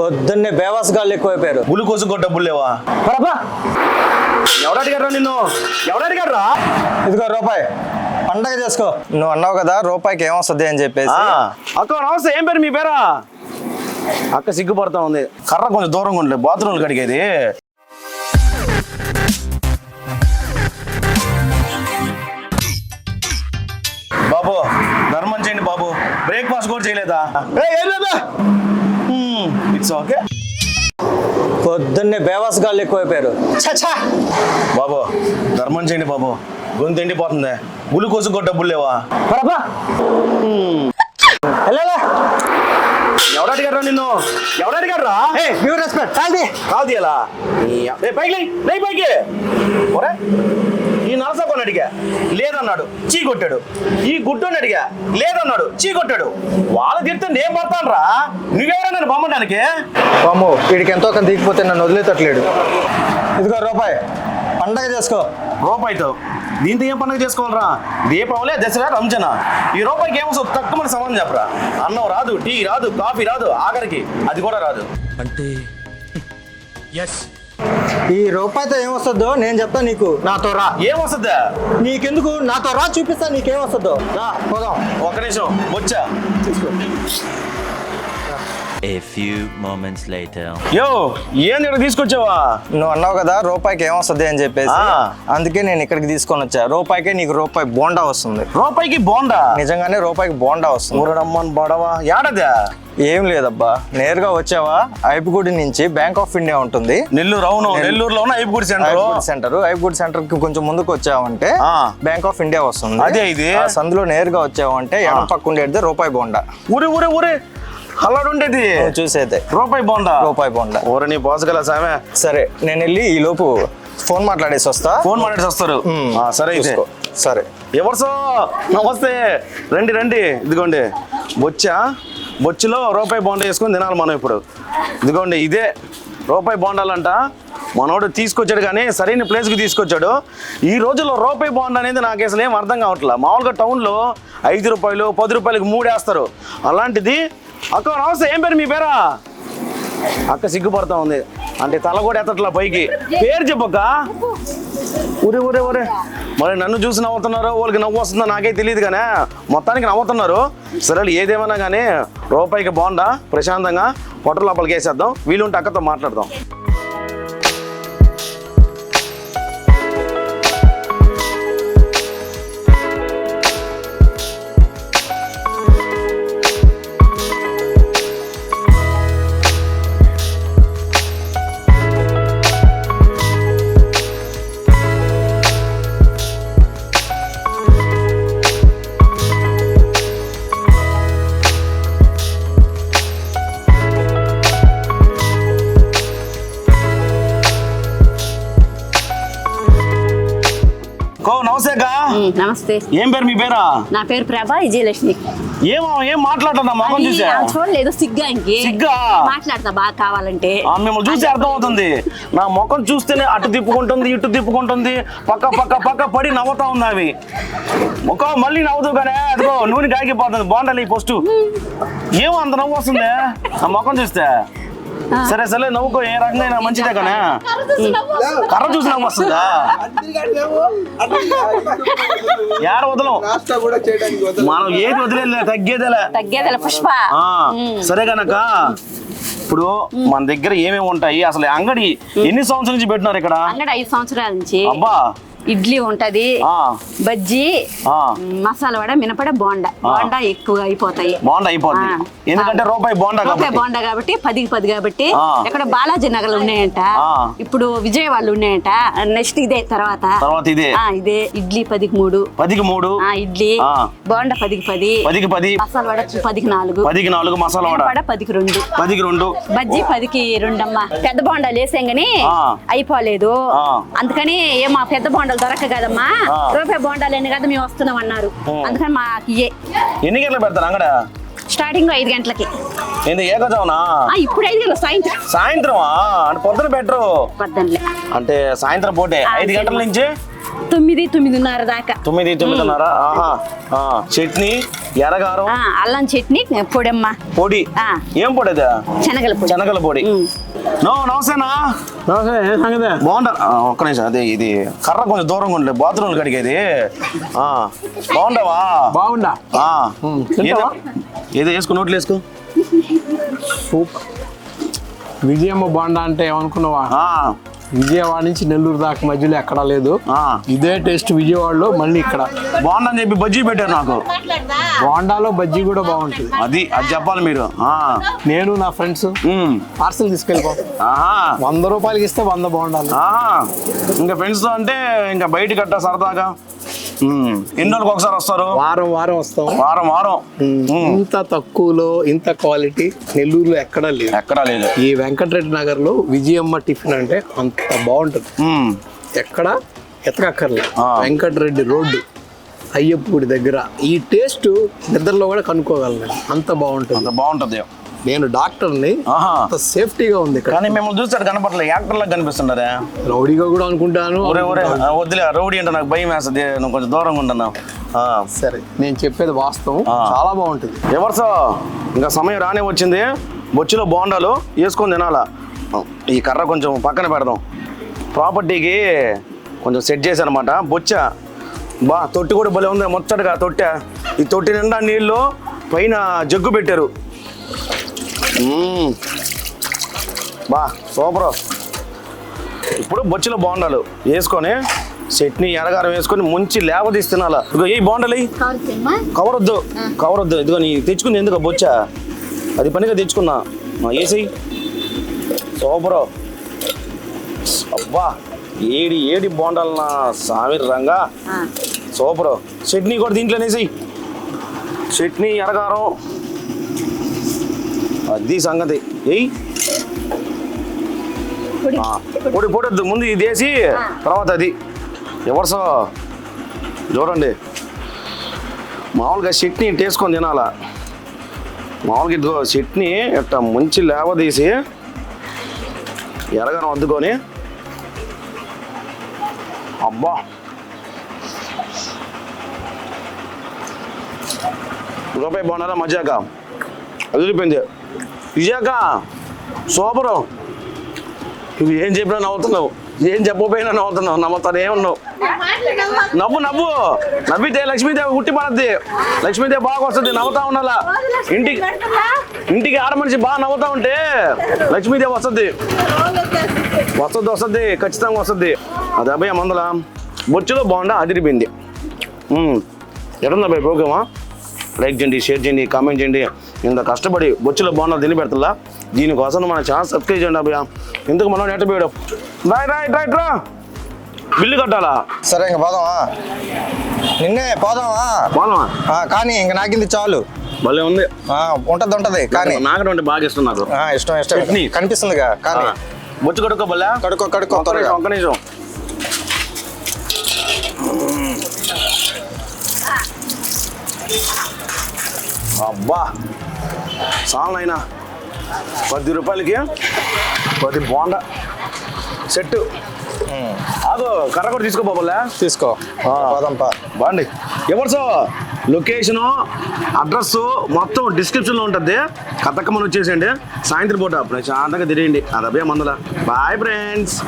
పొద్దున్నే బేవాస్ గాళ్ళు ఎక్కువైపోయారు. ఉలి కోసుకో డబ్బులు లేవా? పరపా! ఎవడు అడిగారా నిన్ను? ఎవడు అడిగారా ఇదిగో రూపాయి పండగ చేసుకో. నువ్వు అన్నావు కదా రూపాయికి ఏమొస్తుంది అని చెప్పేసి. అక్క నమస్తే ఏం పేరు మీ పేరా? అక్క సిగ్గుపడతా ఉంది. కర్ర కొంచెం దూరంగా ఉండలే బాత్రూమ్లు కడిగేది బాబు ధర్మం చేయండి బాబు. బ్రేక్ఫాస్ట్ కూడా చేయలేదా? It's okay? పొద్దున్నే బేవాస్ గాళ్ళు ఎక్కువైపోయారు. బాబు ధర్మం చేయండి బాబు. గొంతు ఎండిపోతుంది. ఉలి కోసుకో డబ్బులు లేవా? పరపా! వెళ్ళాలా అడిగారా నిన్ను? ఎవడు అడిగారా ఏ రెస్పెక్ట్ కాదు ఏ పైకి లే లే పైకి. ఒరే ఈ నరసపని అడిగా లేదన్నాడు చీ కొట్టాడు. ఈ గుడ్డని అడిగా లేదన్నాడు చీ కొట్టాడు. వాళ్ళు తిడితే నేను పడతాను రా నువ్వెవరా నన్ను బొమ్మడానికి? బామ్ము వీడికి ఎంతో కొంత దిగిపోతే నన్ను వదిలేటట్లేడు ఇదిగో రూపాయి పండగ చేసుకో. రూపాయితో? దీంతో ఏం పండుగ చేసుకోవాలరా? దీపావళి దసరా రంజాన్. ఈ రూపాయికి ఏమొస్తుంది తక్కువ మన సంబంధం చెప్పరా. అన్నం రాదు టీ రాదు కాఫీ రాదు ఆఖరికి అది కూడా రాదు. అంటే ఎస్ ఈ రూపాయితో ఏమొస్తుందో నేను చెప్తా నీకు. నాతో రా. ఏమొస్తుందా? నీకెందుకు? నాతో రా చూపిస్తా నీకేమొస్తుందో. రా పోదాం. ఒక్క నిమిషం వచ్చా A few moments later. యో ఏంది ఇక్కడ తీసుకొచ్చావా? నువ్వు అన్నావు కదా రూపాయికి ఏమొస్తుంది అని చెప్పేసి. ఆ. అందుకే నేను ఇక్కడికి తీసుకొని వచ్చా. రూపాయికే నీకు రూపాయి బోండా వస్తుంది. రూపాయికి బోండా? నిజంగానే రూపాయికి బోండా వస్తుంది. ఊరడమ్మన్ బడవా? ఏడదా ఏం లేదబ్బా. నేరుగా వచ్చావా? ఐపుగుడి నుంచి బ్యాంక్ ఆఫ్ ఇండియా ఉంటుంది. నెల్లూరు అవును. నెల్లూరులో ఉన్న ఐపుగుడి సెంటర్. ఐపుగుడి సెంటర్. ఐపుగుడి సెంటర్కి కొంచెం ముందుకు వచ్చావంటే ఆ. బ్యాంక్ ఆఫ్ ఇండియా వస్తుంది. అదే ఇది. ఆ సందులో నేరుగా వచ్చావంటే ఎడం పక్క ఉండేది రూపాయి బోండా. ఊరే ఊరే ఊరే. అల్లాడు ఉండేది. చూసేదే. రూపాయి బోండా. రూపాయి బోండా. ఊర నీ పోసగల సామె. సరే నేను వెళ్ళి ఈ లోపు ఫోన్ మాట్లాడేసి వస్తా. ఫోన్ మాట్లాడి వస్తారు. ఆ, సరే అయితే. చూసుకో. సరే. ఎవరు సో నమస్తే. రండి రండి. ఇదిగోండి. బొచ్చా? బొచ్చులో రూపాయి బోండా వేసుకొని తినాలి మనం ఇప్పుడు. ఇదిగోండి ఇదే. రూపాయి బోండాలంట. మనోడు తీసుకొచ్చాడు కానీ సరైన ప్లేస్కి తీసుకొచ్చాడు. ఈ రోజుల్లో రూపాయి బాండ్ అనేది నాకు అసలు ఏం అర్థం కావట్లే. మామూలుగా టౌన్లో ఐదు రూపాయలు పది రూపాయలకి మూడు వేస్తారు అలాంటిది అక్క నమస్తే ఏం పేరు మీ పేరా? అక్క సిగ్గుపడతా ఉంది. అంటే తల కూడా ఎత్తట్లా పైకి. పేరు చెప్పక్క. ఊరే ఊరే ఊరే మరి నన్ను చూసి నవ్వుతున్నారు వాళ్ళకి నవ్వు వస్తుందో నాకే తెలియదు కానీ మొత్తానికి నవ్వుతున్నారు. సరే ఏదేమైనా కానీ రూపాయికి బాగుండా ప్రశాంతంగా. పొట్టలోపలికి వేసేద్దాం. వీలుంటే అక్కతో మాట్లాడదాం. నమస్తే ఉమ్, నమస్తే. ఏం పేరు మీ పేరా? నా పేరు ప్రభా విజయలక్ష్మి ఏమో ఏం మాట్లాడుతున్నా మొహం చూసా? చూడలేదు సిగ్గా ఇంకే. సిగ్గా? మాట్లాడతా బాగా కావాలంటే. మిమ్మల్ని చూసి అర్థమవుతుంది. నా ముఖం చూస్తేనే అటు తిప్పుకుంటుంది ఇటు తిప్పుకుంటుంది. పక్క పక్క పక్క పడి నవ్వుతా ఉంది అవి. ముఖం మళ్ళీ నవ్వుతూ కానీ అదిగో నూనె కాగిపోతుంది బాగుండాలి ఈ పోస్టు. ఏమో అంత నవ్వు వస్తుంది? ఆ ముఖం చూస్తే. సరే సరే నవ్వుకో ఏ రకంగా మంచిదే కానీ కర్ర చూసి నవ్వు వస్తుందా? యాడ వదలం. మనం ఏది వదిలేదు తగ్గేదేలే. తగ్గేదల పుష్ప. సరే కనుక ఇప్పుడు మన దగ్గర ఏమేమి ఉంటాయి? అసలు అంగడి ఎన్ని సంవత్సరాల నుంచి పెట్టినారు ఇక్కడ? అంగడి ఐదు సంవత్సరాల నుంచి. అబ్బా ఇడ్లీ ఉంటది బజ్జీ. మసాలా వడ మినపడ బోండా. బోండా ఎక్కువగా అయిపోతాయి. బాగుంది అయిపోద్ది ఆ. ఎందుకంటే రూపాయి బాగుండా రూపాయి బోండా కాబట్టి పదికి పది కాబట్టి. ఇక్కడ బాలాజీ నగర్లు ఉన్నాయంట. ఇప్పుడు విజయవాడలు ఉన్నాయంట. నెక్స్ట్ ఇదే తర్వాత. తర్వాత ఇదే. ఇదే ఇడ్లీ పదికి మూడు. పదికి మూడు. ఆ ఇడ్లీ. బోండా పదికి పది. పదికి పది. మసాలా వడ పదికి నాలుగు. పదికి నాలుగు మసాలా వడ. పదికి రెండు. పదికి రెండు. బజ్జీ పదికి రెండమ్మా. పెద్ద బోండాలు వేసాం గాని. అయిపోలేదు. అందుకని ఏ మా పెద్ద బోండాలు దొరక కదమ్మా. రూపాయి బోండాలు అని కదా మేము వస్తున్నాం అన్నారు. అందుకని మాకు ఇయే ఎన్ని గంటలు పెడతారు అంగడ? స్టార్టింగ్ ఐదు గంటలకి. ఏంది ఏకజావునా ఆ, ఇప్పుడు ఐదు గంటలు సాయంత్రం. అంటే పొద్దున అంటే సాయంత్రం పూటే. ఐదు గంటల. నుంచి? తొమ్మిది తొమ్మిదిన్నర దాకా. తొమ్మిది తొమ్మిదిన్నర. చట్నీ ఎర్రగారం? అల్లం చట్నీ పొడి. ఆ. ఏం పొడి శనగల పొడి. శనగల పొడి. నో నమస్తేనా? బాగుంటా ఆ, ఒక్క నిమిషం అదే ఇది కర్ర కొంచెం దూరంగా ఉండలే బాత్రూమ్ కడిగేది. ఆ, బాగుంటావా బాగుండా. ఆ, ఏదో తింటావా? ఏదో వేసుకో నోట్లు వేసుకో. సూపర్ విజయమ్మ బాండా అంటే ఏమనుకున్నావా? ఆ, విజయవాడ నుంచి నెల్లూరు దాకా మధ్యలో ఎక్కడా లేదు. ఇదే టేస్ట్ విజయవాడలో మళ్ళీ ఇక్కడ. బాగుందని చెప్పి బజ్జీ పెట్టారు నాకు. బోండాలో బజ్జీ కూడా బాగుంటుంది. అది అది చెప్పాలి మీరు. ఆ, నేను నా ఫ్రెండ్స్ పార్సల్ తీసుకెళ్ళిపో. వంద రూపాయలకి ఇస్తే వంద బోండాలు. ఆహా. ఇంకా ఫ్రెండ్స్తో అంటే ఇంకా బయట కట్ట సరదాగా. ఎన్ని రోజులకు ఒకసారి వస్తారు? వారం వారం వస్తాం. వారం వారం. ఇంత తక్కువలో ఇంత క్వాలిటీ నెల్లూరులో ఎక్కడా లేదు. ఎక్కడా లేదు. ఈ వెంకటరెడ్డి నగర్లో విజయమ్మ టిఫిన్ అంటే అంత బాగుంటుంది. ఎక్కడ ఎతకక్కర్లే. వెంకటరెడ్డి రోడ్డు అయ్యప్ప గుడి దగ్గర. ఈ టేస్ట్ నిద్రలో కూడా కనుక్కోగలను. అంత బాగుంటుంది. అంత బాగుంటుంది. నేను డాక్టర్ని అంత సేఫ్టీగా ఉంది కానీ మేము చూసారు కనపడలేదు యాక్టర్లా కనిపిస్తున్నారే రౌడీగా కూడా అనుకుంటాను. వద్దులే రౌడీ అంటే నాకు భయం వేస్తుంది. నువ్వు కొంచెం దూరంగా ఉంటున్నావు ఆ. సరే నేను చెప్పేది వాస్తవం. చాలా బాగుంటుంది. ఎవరు ఇంకా సమయం రానే వచ్చింది. బొచ్చులో బోండాలు వేసుకొని తినాలా? ఈ కర్ర కొంచెం పక్కన పెడదాం. ప్రాపర్టీకి కొంచెం సెట్ చేశానమాట. బొచ్చ. బా తొట్టి కూడా భలే ఉంది. మొత్తటిగా తొట్టె. ఈ తొట్టి నిండా నీళ్ళు పైన జగ్గు పెట్టారు. బా సూపర్. ఇప్పుడు బొచ్చులో బోండాలు వేసుకొని చట్నీ ఎరగారం వేసుకొని ముంచి లేవదీసి తినాలా ఇదిగో ఏ బోండాలు. కవర్ వద్దు కవర్ వద్దు ఇదిగో నీ తెచ్చుకుంది ఎందుకు బొచ్చా? అది పనిగా తెచ్చుకున్నా. ఏసై సూపరు. అబ్బా ఏడి ఏడి బోండాలు నా సామి రంగా. సూపరు. చట్నీ కూడా దీంట్లోనే వేసేయి. చట్నీ ఎరగారం అది సంగతి. ఎయ్ పొడి. పొడొద్దు. ముందు ఇది వేసి తర్వాత అది. ఎవరు సో చూడండి. మామూలుగా చట్నీ వేసుకొని తినాలా? మామూలుగా ఇదిగో చట్నీ ఇట్ట ముంచి లేవదీసి ఎరగనం అద్దుకొని. అబ్బా. రూపాయి బాగున్నారా? మజాక? అదిరిపోయింది విజయాక సూపరు నువ్వు ఏం చెప్పినా నవ్వుతున్నావు? ఏం చెప్పకపోయినా నవ్వుతున్నావు? నవ్వుతాను ఉన్నావు. నవ్వు నవ్వు. నవ్వితే లక్ష్మీదేవి ఉట్టి పడద్ది. లక్ష్మీదేవి బాగా వస్తుంది నవ్వుతా ఉండాలా? ఇంటికి ఇంటికి ఆడమనిషి బాగా నవ్వుతా ఉంటే లక్ష్మీదేవి వస్తుంది. వస్తుంది వస్తుంది ఖచ్చితంగా వస్తుంది. అది అబ్బాయి మందల బొచ్చులో బాగుండా అదిరిపోయింది. మ్మ్. ప్రోగ్రామా? లైక్ చేయండి షేర్ చేయండి కామెంట్ చేయండి. ఇంత కష్టపడి బొచ్చులో బాగున్నా తిని పెడతా దీనికోసం మన ఛానల్ సబ్స్క్రైబ్ చేయండి అబ్బాయి ఎందుకు మనం నెట్ పోయాడు? రైట్ రా. బిల్లు కట్టాలా? సరే ఇంక పోదామా? నిన్నే పోదామా? పోదామా? ఆ, కానీ ఇంక నాకింది చాలు. భలే ఉంది. ఆ, ఉంటది ఉంటది కానీ. నాకడం అంటే బాగా ఇష్టం నాకు. ఆ, ఇష్టం ఇష్టం. కనిపిస్తుందిగా కానీ. బొచ్చు కడుక్కో బల్లా కడుక్కో కడుక్కో ఒక్క నిమిషం. అబ్బా. చాలు నాయనా పది రూపాయలకి పది బోండా. సెట్ ఆగు కర్ర కూడా తీసుకో ఆ. పోదాంపా బాండి. ఎవరు సో లొకేషను అడ్రస్ మొత్తం డిస్క్రిప్షన్లో ఉంటుంది. కథకమని వచ్చేసేయండి. సాయంత్రం పూట ప్రశాంతంగా తిరిగండి అదభే మందల. Bye friends.